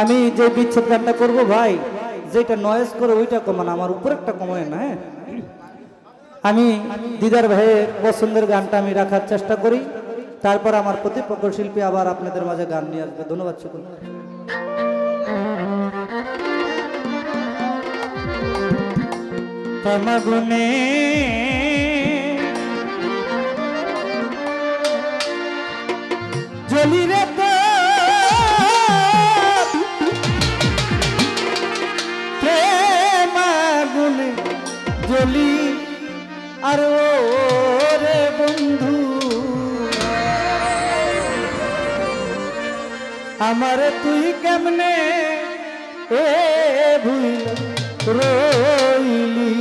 আমি যে বিচ্ছেদ গানটা করব ভাই, যেটা নয়েজ করে ওইটা কমান, আমার উপর একটা কমায় না হ্যাঁ? আমি দিদার ভাইয়ের পছন্দের গানটা আমি রাখার চেষ্টা করি, তারপর আমার প্রতিপক্ষ শিল্পী আবার আপনাদের মাঝে গান নিয়ে আসবে, ধন্যবাদ শুকুর তমাগুনে বন্ধু। আমারে তুই কেমনে এ ভুল রইলি?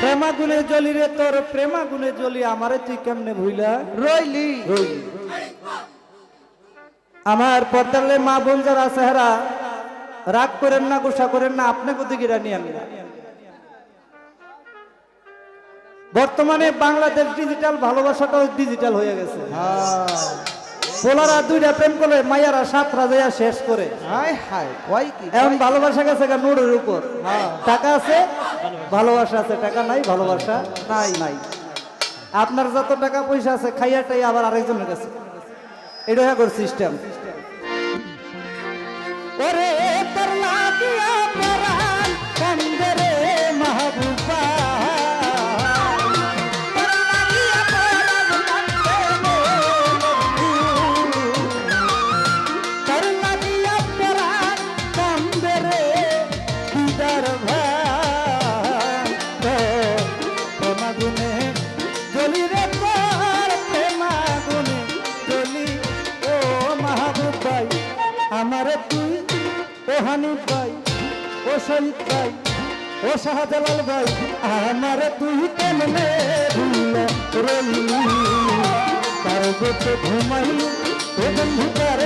প্রেমাগুনে জ্বলি রে তোর প্রেমাগুনে জ্বলি আমারে তুই কেমনে ভুইলা? রইলি। রইলি। আমার পর্দালে মা বোন যারা আছে হেরা রাগ করেন না গোসা করেন না আপনি কোথায় গিরা নিয়ে বর্তমানে বাংলাদেশ ডিজিটাল ভালোবাসাটাও ডিজিটাল হয়ে গেছে। পোলারা দুইটা প্রেম করে মাইয়ারা সাতরা যাইয়া শেষ করে। এখন ভালোবাসা গেছে গা নোড়ের উপর। টাকা আছে? ভালোবাসা আছে টাকা নাই ভালোবাসা নাই নাই। আপনার যত টাকা পয়সা আছে খাইয়াটাই আবার আরেকজনের কাছে। এটা হয়ে সিস্টেম ওরে তোর ও হানিফ ভাই, ও শহীদ ভাই, ও শাহজালাল ভাই আমার তুই কেমনে রইলি? তার ঘুমাই ও বন্ধু তার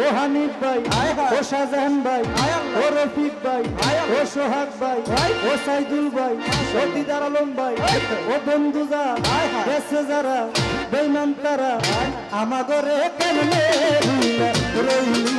ও হামিদ ভাই ও শাহজাহান ভাই ও রফিক ভাই ও সোহাগ ভাই ও সাইদুল ভাই ও দিদার আলম ভাই ও বন্ধু যা গেছে যারা বেমান তারা রইল?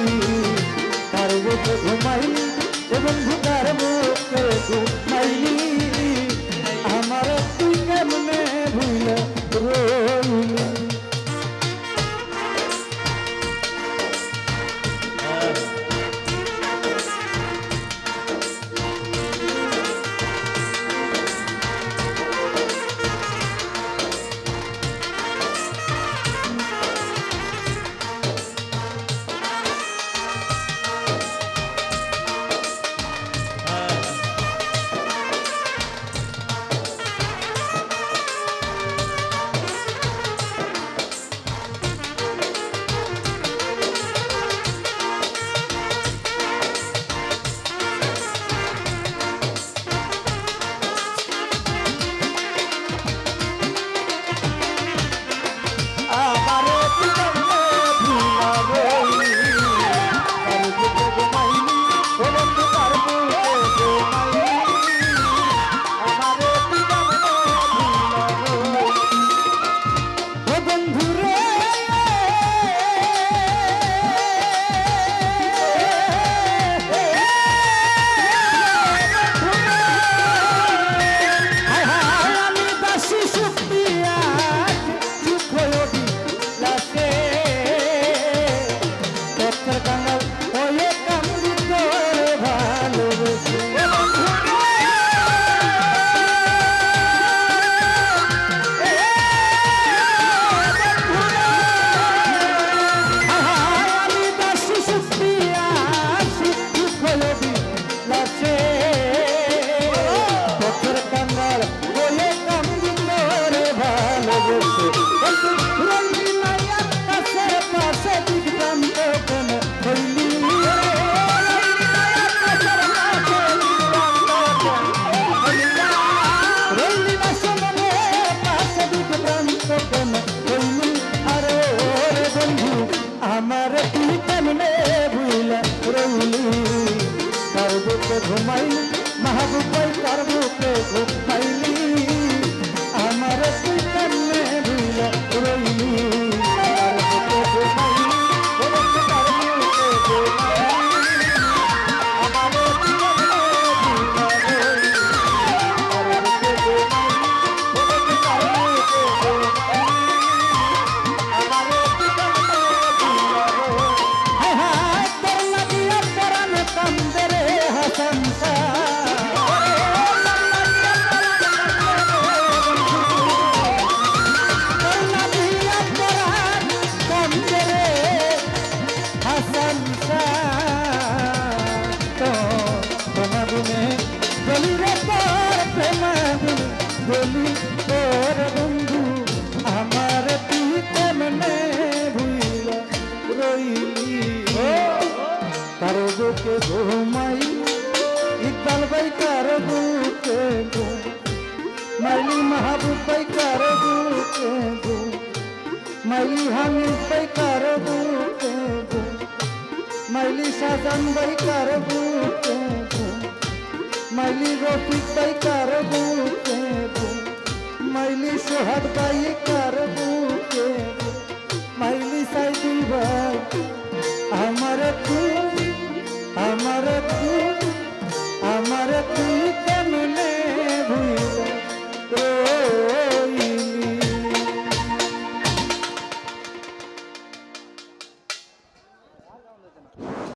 সাজান ভাই কার বুকে মাইলি রফিক ভাই কার বুকে মাইলি সোহাগ ভাই কার বুকে